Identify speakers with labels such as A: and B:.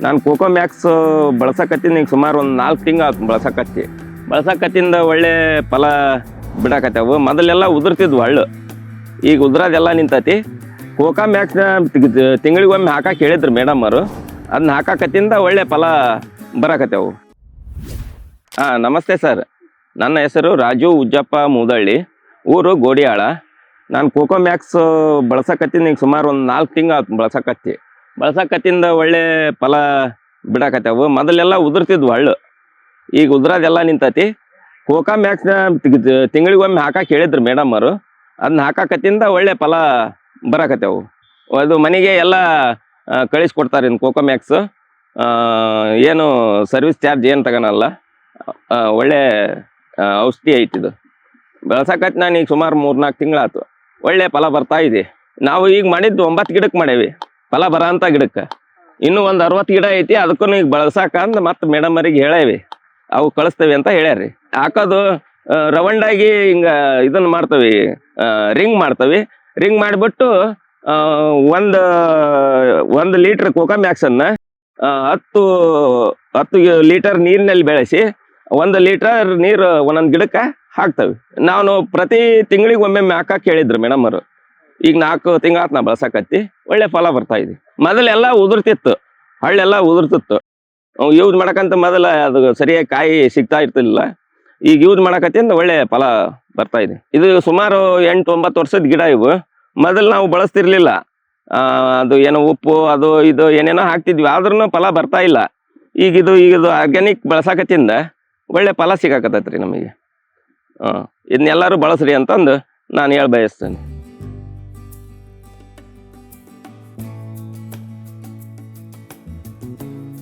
A: ನಾನು cocoa Max ಬಳಸಕತ್ತೀನಿ. ಈಗ ಸುಮಾರು ಒಂದು ನಾಲ್ಕು ತಿಂಗಳು ಆಯ್ತು ಬಳಸಕತ್ತಿ. ಬಳಸಕತ್ತಿಂದ ಒಳ್ಳೆ ಫಲ ಬಿಡಕತ್ತವು. ಮೊದಲೆಲ್ಲ ಉದುರ್ತಿದ್ವು ಹಳ್ಳು. ಈಗ ಉದುರೋದೆಲ್ಲ ನಿಂತತಿ. ಕೋಕಾ ಮ್ಯಾಕ್ಸ್ನ ತಿಂಗಳಿಗೊಮ್ಮೆ ಹಾಕಕ್ಕೆ ಹೇಳಿದ್ರು ಮೇಡಮ್ ಅವರು. ಅದನ್ನ ಹಾಕಕತ್ತಿಂದ ಒಳ್ಳೆ ಫಲ ಬರಕತ್ತೆವು. ಹಾಂ, ನಮಸ್ತೆ ಸರ್. ನನ್ನ ಹೆಸರು ರಾಜು ಉಜ್ಜಪ್ಪ ಮೂದಳ್ಳಿ. ಊರು ಗೋಡಿಯಾಳ. ನಾನು ಕೋಕೋ ಮ್ಯಾಕ್ಸ್ ಬಳಸಕತ್ತೀನಿ. ಈಗ ಸುಮಾರು ಒಂದು ನಾಲ್ಕು ತಿಂಗಳು ಆಯ್ತು ಬಳಸಕತ್ತಿ. ಬಳಸಕತ್ತಿಂದ ಒಳ್ಳೆ ಫಲ ಬಿಡಾಕತ್ತವು. ಮೊದಲೆಲ್ಲ ಉದುರ್ತಿದ್ವು ಹಳ್ಳು. ಈಗ ಉದ್ರದೆಲ್ಲ ನಿಂತತಿ. ಕೋಕಾ ಮ್ಯಾಕ್ಸ್ನ ತಿಂಗಳಿಗೊಮ್ಮೆ ಹಾಕಕ್ಕೆ ಹೇಳಿದ್ರು ಮೇಡಮ್ ಅವರು. ಅದನ್ನ ಹಾಕಕತ್ತಿಂದ ಒಳ್ಳೆ ಫಲ ಬರಾಕತ್ತವು. ಅದು ಮನೆಗೆ ಎಲ್ಲ ಕಳಿಸ್ಕೊಡ್ತಾರೆ ಇನ್ನು ಕೋಕೋ ಮ್ಯಾಕ್ಸು ಏನು ಸರ್ವಿಸ್ ಚಾರ್ಜ್ ಏನು ತಗೋಣಲ್ಲ ಒಳ್ಳೆ ಔಷಧಿ ಐತಿದು ಬೆಳ್ಸಕತ್ ನಾನು ಈಗ ಸುಮಾರು ಮೂರ್ನಾಲ್ಕು ತಿಂಗಳಾಯ್ತು ಒಳ್ಳೆ ಫಲ ಬರ್ತಾ ಇದೆ. ನಾವು ಈಗ ಮಾಡಿದ್ದು ಒಂಬತ್ತು ಗಿಡಕ್ಕೆ ಮಾಡೇವಿ. ಫಲ ಬರಂತ ಗಿಡಕ್ಕ. ಗಿಡಕ್ಕೆ ಒಂದ್ ಅರವತ್ತು ಗಿಡ ಐತಿ ಅದಕ್ಕೂ ಈಗ ಬಳಸಾಕ ಅಂದ್ ಮತ್ತೆ ಮೇಡಮ್ ಅವರಿಗೆ ಹೇಳೇವಿ ಅವು ಕಳಿಸ್ತೇವೆ ಅಂತ ಹೇಳ್ಯಾರಿ. ಹಾಕೋದು ರೌಂಡಾಗಿ ಹಿಂಗ ಇದನ್ನ ಮಾಡ್ತವಿ ರಿಂಗ್ ಮಾಡ್ತವಿ. ರಿಂಗ್ ಮಾಡಿಬಿಟ್ಟು ಒಂದು, ಒಂದ್ ಲೀಟ್ರ್ ಕೋಕಾ ಮ್ಯಾಕ್ಸನ್ನ ಹತ್ತು ಹತ್ತು ಲೀಟರ್ ನೀರಿನಲ್ಲಿ ಬೆಳೆಸಿ, ಒಂದ್ ಲೀಟರ್ ನೀರು ಒಂದೊಂದು ಗಿಡಕ್ಕೆ ಹಾಕ್ತೇವೆ. ನಾನು ಪ್ರತಿ ತಿಂಗಳಿಗೆ ಒಮ್ಮೆ ಹಾಕಕ್ಕೆ ಹೇಳಿದ್ರು ಮೇಡಮ್ ಅವರು. ಈಗ ನಾಲ್ಕು ತಿಂಗಳಾತ್ ನಾ ಬಳಸಕತ್ತಿ, ಒಳ್ಳೆ ಫಲ ಬರ್ತಾ ಇದೆ. ಮೊದಲೆಲ್ಲ ಉದುರ್ತಿತ್ತು, ಹಳ್ಳೆಲ್ಲ ಉದುರ್ತಿತ್ತು. ಯೂಸ್ ಮಾಡಕಂತ ಮೊದಲ ಅದು ಸರಿಯಾಗಿ ಕಾಯಿ ಸಿಗ್ತಾ ಇರ್ತಿಲ್ಲ ಈಗ ಯೂಸ್ ಮಾಡಕತ್ತಿಂದ ಒಳ್ಳೆ ಫಲ ಬರ್ತಾ ಇದೆ. ಇದು ಸುಮಾರು ಎಂಟು ಒಂಬತ್ತು ವರ್ಷದ ಗಿಡ ಇವು. ಮೊದಲು ನಾವು ಬಳಸ್ತಿರ್ಲಿಲ್ಲ. ಅದು ಏನೋ ಉಪ್ಪು, ಅದು ಇದು ಏನೇನೋ ಹಾಕ್ತಿದ್ವಿ ಆದ್ರೂ ಫಲ ಬರ್ತಾ ಇಲ್ಲ. ಈಗ ಇದು ಈಗ ಇದು ಆರ್ಗ್ಯಾನಿಕ್ ಬಳಸಾಕತ್ತಿಂದ ಒಳ್ಳೆ ಫಲ ಸಿಗಾಕತ್ತೈತ್ರಿ ನಮಗೆ. ಹಾಂ, ಇದನ್ನೆಲ್ಲರೂ ಬಳಸ್ರಿ ಅಂತಂದು ನಾನು ಹೇಳಿ ಬಯಸ್ತೇನೆ.